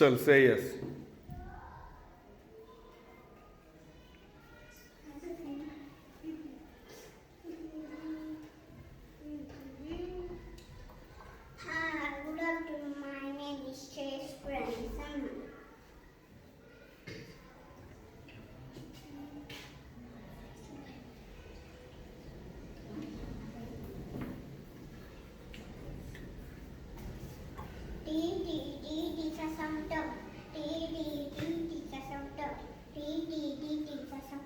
Salceias.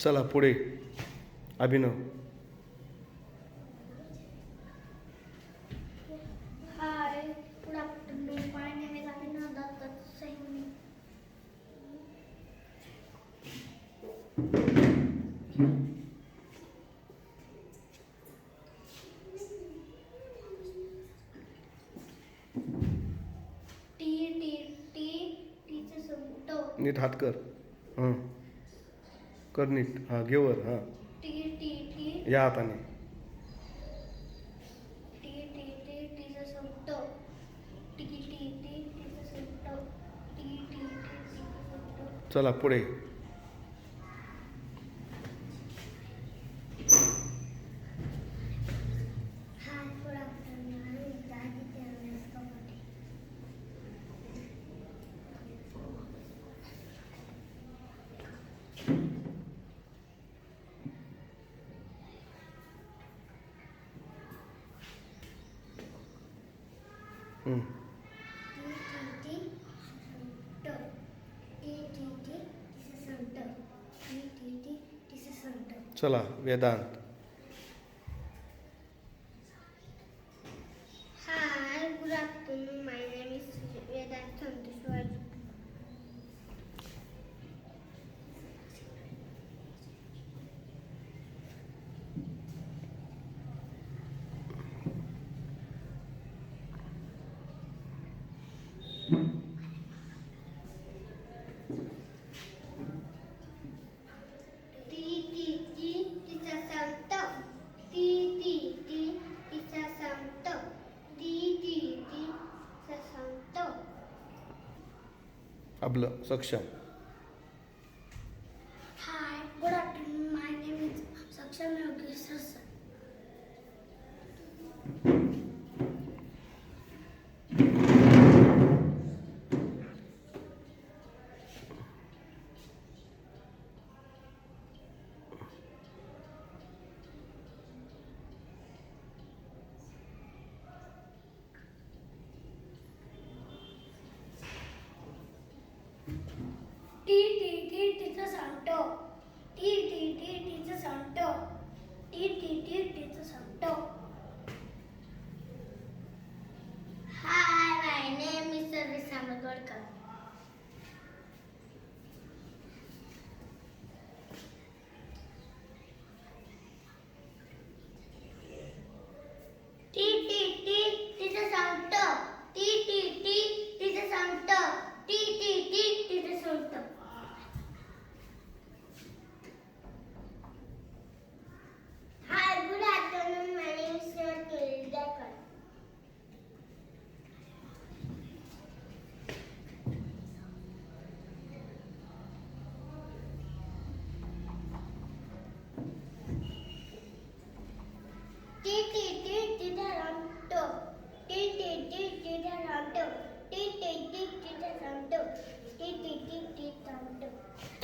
चला पुढे. अभिनव. नीट हात कर. हां. कर नीट. हां घेवर हां. या हाताने. चला पुढे. चला Vedanta. Hi, good afternoon. My name is Vedant you आपलं सक्षम. टी टी टी टीचं सांगतो टी टी टी टीचं सांगतो टी टी टी टीचं सांगतो hi my name is service सामगोडकर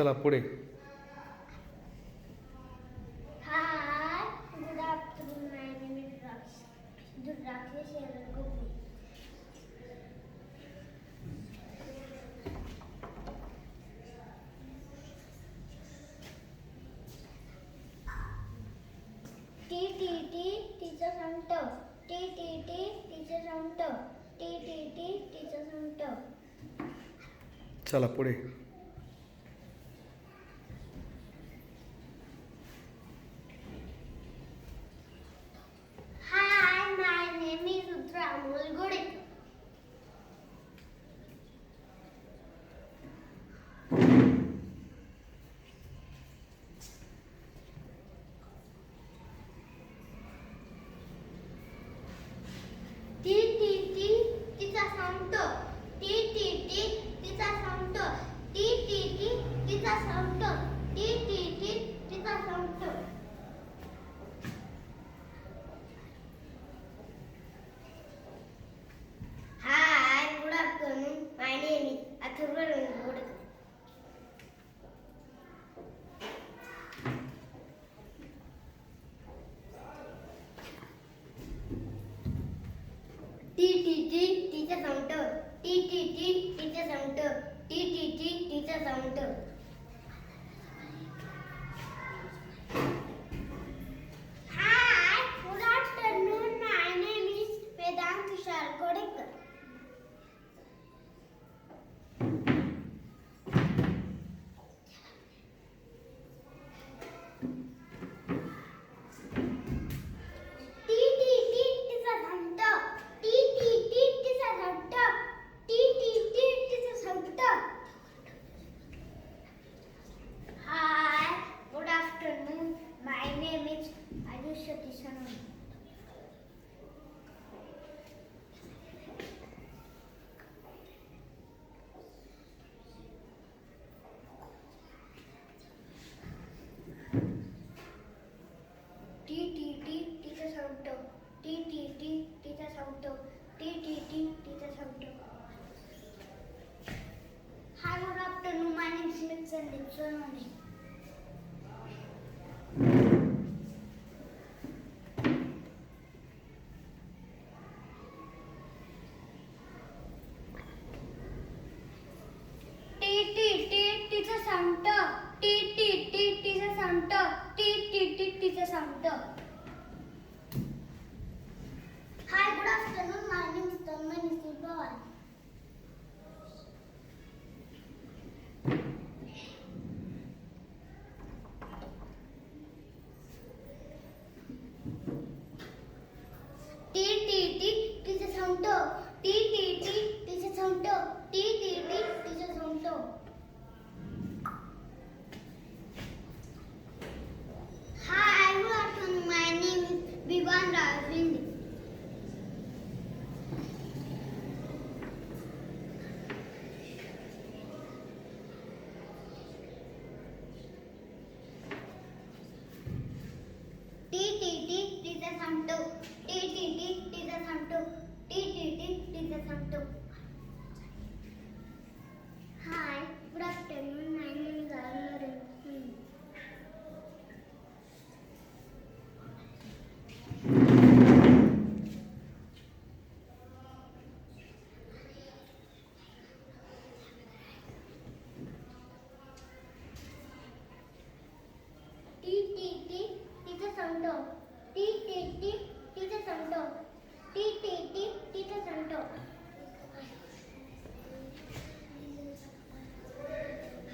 चला पुढे. चला पुढे. sound. T T T teacher sound. T T T teacher sound. Christian only.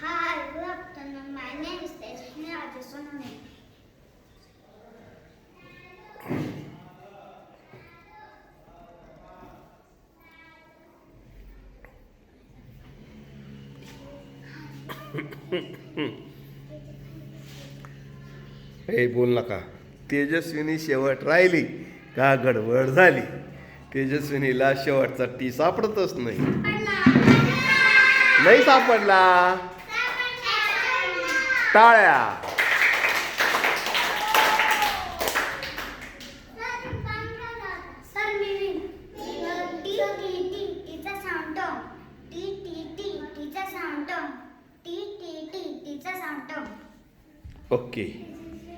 Hi, good afternoon. My name is to Adesonomi. हे बोल नका तेजस्विनी शेवट राहिली का गडबड झाली? तेजस्विनीला शेवटचा टी सापडतच नाही. नाही सापडला. टाळ्या. Okay.